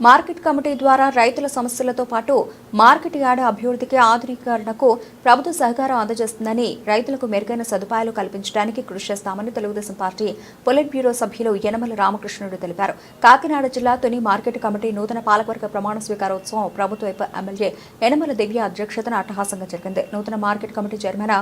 Market committee ద్వారా రైతుల సమస్యలతో పాటు మార్కెట్ యార్డ్ అభివృద్ధికి ఆధునీకరణకు ప్రభుత్వ సహకారం అందజేస్తుందని రైతులకు మెరుగైన సదుపాయాలు కల్పించడానికి కృషి చేస్తామని తెలుగుదేశం పార్టీ పొలిట్ బ్యూరో సభ్యులు యనమల రామకృష్ణుడు తెలిపారు. కాకినాడ జిల్లా తొని మార్కెట్ కమిటీ నూతన పాలకవర్గ ప్రమాణ స్వీకారోత్సవం ప్రభుత్వ ఎమ్మెల్యే యనమల దివ్య అధ్యక్షతన అట్టహాసంగా జరిగింది. నూతన market committee chairman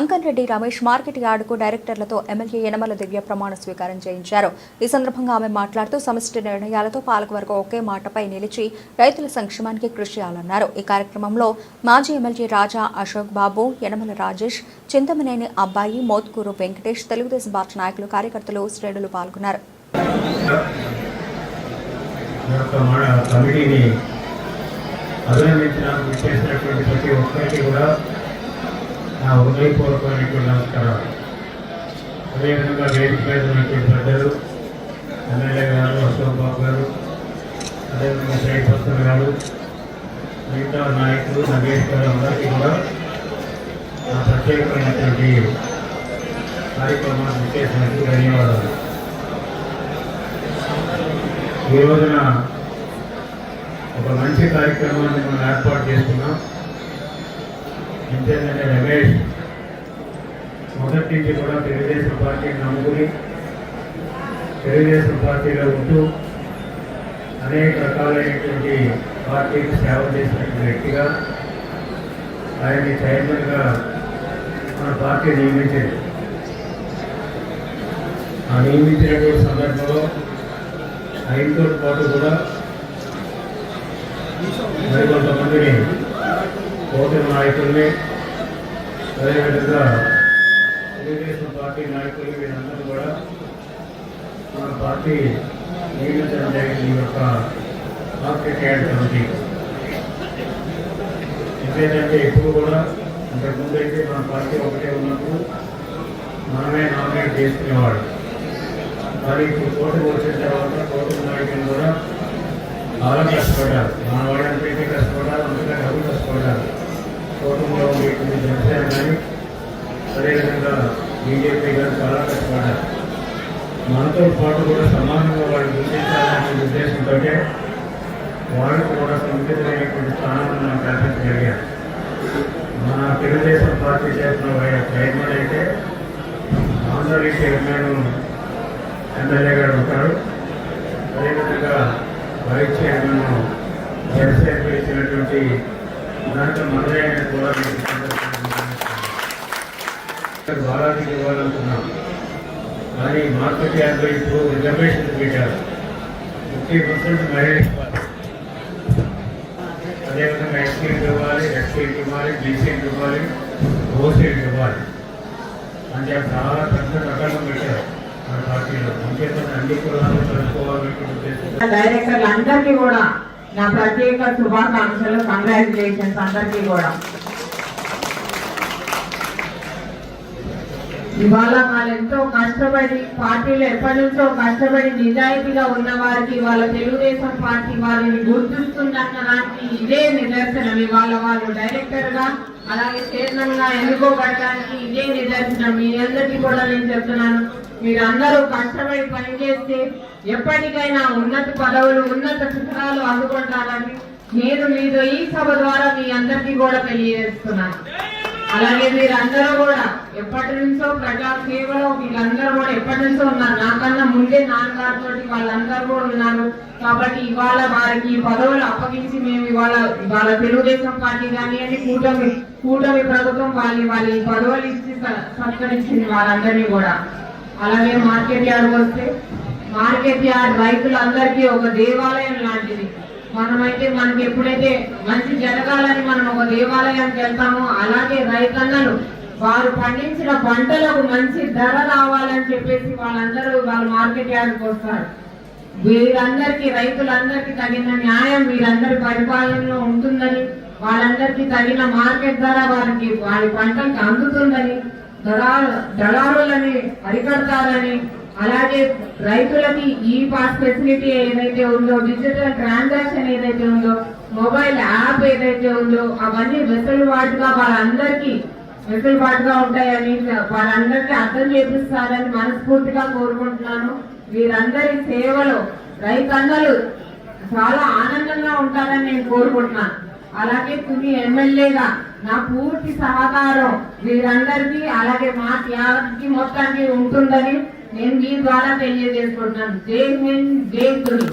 Ankan Reddy Ramesh market యార్డుకు డైరెక్టర్లతో ఎమ్మెల్యే యనమల దివ్య ప్రమాణ స్వీకారం చేయించారు. ఈ సందర్భంగా ఆమె మాట్లాడుతూ సమిష్టి నిర్ణయాలతో పాలకవర్గం ఒకే మాటపై నిలిచి రైతుల సంక్షేమానికి కృషి చేయాలన్నారు. ఈ కార్యక్రమంలో మాజీ ఎమ్మెల్యే రాజా అశోక్ బాబు యనమల రాజేష్ చింతమనేని అబ్బాయి మోత్కూరు వెంకటేష్ తెలుగుదేశం పార్టీ నాయకులు కార్యకర్తలు శ్రేణులు పాల్గొన్నారు. అదేవిధంగా వేదిక మీద ఉన్నటువంటి పెద్దలు ఎమ్మెల్యే గారు అశోక్ బాబు గారు అదేవిధంగా శ్రీపర్సన్ గారు మిగతా నాయకులు నగేష్ గారు అందరికీ కూడా నా ప్రత్యేకమైనటువంటి కార్యక్రమాన్ని చేసినందుకు ధన్యవాదాలు. ఈ రోజున ఒక మంచి కార్యక్రమాన్ని మనం ఏర్పాటు చేస్తున్నాం ఏంటంటే రమేష్ మొదటి నుంచి కూడా తెలుగుదేశం పార్టీని నమ్ముకుని తెలుగుదేశం పార్టీలో ఉంటూ అనేక రకాలైనటువంటి పార్టీకి సేవ చేసినటువంటి వ్యక్తిగా ఆయన్ని చైర్మన్గా మన పార్టీ నియమించింది ఆ నియమించినటువంటి సందర్భంలో ఆయనతో పాటు కూడా మరి కొంతమందిని ఓటర్ నాయకుల్ని అదేవిధంగా తెలుగుదేశం పార్టీ నాయకులు వీరందరూ కూడా మన పార్టీ నియమించడం ఈ యొక్క మార్కెట్ కమిటీ ఎందుకంటే ఎప్పుడు కూడా అంతకుముందు అయితే మన పార్టీ ఒకటే ఉన్నప్పుడు మనమే నామినేట్ చేసుకునేవాడు మరి ఇప్పుడు కోర్టుకు వచ్చిన తర్వాత కోర్టు నాయకులు కూడా బాగా కష్టపడ్డారు. మన వాళ్ళందరికీ కష్టపడ్డారు అందుకే డబ్బు కష్టపడ్డారు. కోర్టులో ఉండేటువంటి జనసేన కానీ అదేవిధంగా బీజేపీ గారు చాలా కష్టపడ్డారు. మనతో పాటు కూడా సమానంగా వాళ్ళు గుర్తించాలనే ఉద్దేశంతో వాళ్ళు కూడా సముచితమైనటువంటి స్థానాన్ని మనం కల్పించగలిగాం మన తెలుగుదేశం పార్టీ చేసిన చైర్మన్ అయితే ఆంధ్రప్రదేశ్ చైర్మన్ ఎమ్మెల్యే గారు ఉంటారు. అదేవిధంగా వైస్ చైర్మన్ జనసేన ఇచ్చినటువంటి దాంట్లో మనదే కూడా బాలాజీకి ఇవ్వాలనుకున్నాం కానీ మార్కెట్ యార్డ్లో ఇప్పుడు రిజర్వేషన్ పెట్టారు. ఫిఫ్టీ పర్సెంట్ మహిళలు ఇవ్వాలి అదేవిధంగా ఎస్సీకి ఇవ్వాలి ఎస్సీకి ఇవ్వాలి బీసీకి ఇవ్వాలి ఓసీకి ఇవ్వాలి. అంటే చాలా పెద్ద రకాలు పెట్టారు మన పార్టీలో. అంచేత అన్ని కులాలు కలుసుకోవాలనే డైరెక్టర్లు అందరికీ కూడా నా ప్రత్యేక శుభాకాంక్షలు కంగ్రాచులేషన్స్ అందరికీ కూడా. ఇవాళ వాళ్ళు ఎంతో కష్టపడి పార్టీలు ఎప్పటి నుంచో కష్టపడి నిజాయితీగా ఉన్న వారికి వాళ్ళ తెలుగుదేశం పార్టీ వారిని గుర్తిస్తుందన్న దానికి ఇదే నిదర్శనం. ఇవాళ వాళ్ళు డైరెక్టర్గా అలాగే చైర్మన్గా ఎన్నుకోబడడానికి ఇదే నిదర్శనం. మీ అందరికీ కూడా నేను చెప్తున్నాను మీరందరూ కష్టపడి పనిచేస్తే ఎప్పటికైనా ఉన్నత పదవులు ఉన్నత శిఖరాలు అందుకుంటారని నేను మీతో ఈ సభ ద్వారా మీ అందరికీ కూడా తెలియజేస్తున్నాను. అలాగే మీరందరూ కూడా ఎప్పటి నుంచో ప్రజా సేవలో వీళ్ళందరూ కూడా ఎప్పటి నుంచో ఉన్నారు. నాకన్నా ముందే నాన్నగారితో వాళ్ళందరూ కూడా ఉన్నారు. కాబట్టి ఇవాళ వారికి పదవులు అప్పగించి మేము ఇవాళ ఇవాళ తెలుగుదేశం పార్టీ కానివ్వండి కూటమి కూటమి ప్రభుత్వం వాళ్ళని వాళ్ళ ఈ పదవులు ఇచ్చి స- సత్కరించింది వాళ్ళందరినీ కూడా. అలాగే మార్కెట్ యార్డ్ వస్తే మార్కెట్ యార్డ్ రైతులందరికీ ఒక దేవాలయం లాంటిది. మనమైతే మనకి ఎప్పుడైతే మంచి జరగాలని మనం ఒక దేవాలయానికి వెళ్తామో అలాగే రైతన్నలు వారు పండించిన పంటలకు మంచి ధర రావాలని చెప్పేసి వాళ్ళందరూ వాళ్ళ మార్కెట్ యార్డ్కి వస్తారు. వీరందరికీ రైతులందరికీ తగిన న్యాయం వీరందరి పరిపాలనలో ఉంటుందని వాళ్ళందరికీ తగిన మార్కెట్ ధర వారికి వారి పంటలకు అందుతుందని దళారు దళారులని అరికడతారని అలాగే రైతులకి ఈ పాస్ ఫెసిలిటీ ఏదైతే ఉందో డిజిటల్ ట్రాన్సాక్షన్ ఏదైతే ఉందో మొబైల్ యాప్ ఏదైతే ఉందో అవన్నీ వెసులుబాటుగా వాళ్ళందరికీ వెసులుబాటుగా ఉంటాయని వాళ్ళందరికీ అర్థం చేపిస్తారని మనస్ఫూర్తిగా కోరుకుంటున్నాను. వీరందరి సేవలో రైతన్నలు చాలా ఆనందంగా ఉంటారని నేను కోరుకుంటున్నాను. అలాగే తుని ఎమ్మెల్యేగా నా పూర్తి సహకారం వీరందరికీ అలాగే మా త్యాగానికి మొత్తానికి ఉంటుందని నేను మీ ద్వారా తెలియజేసుకుంటున్నాను. జై హింద్ జై తుని.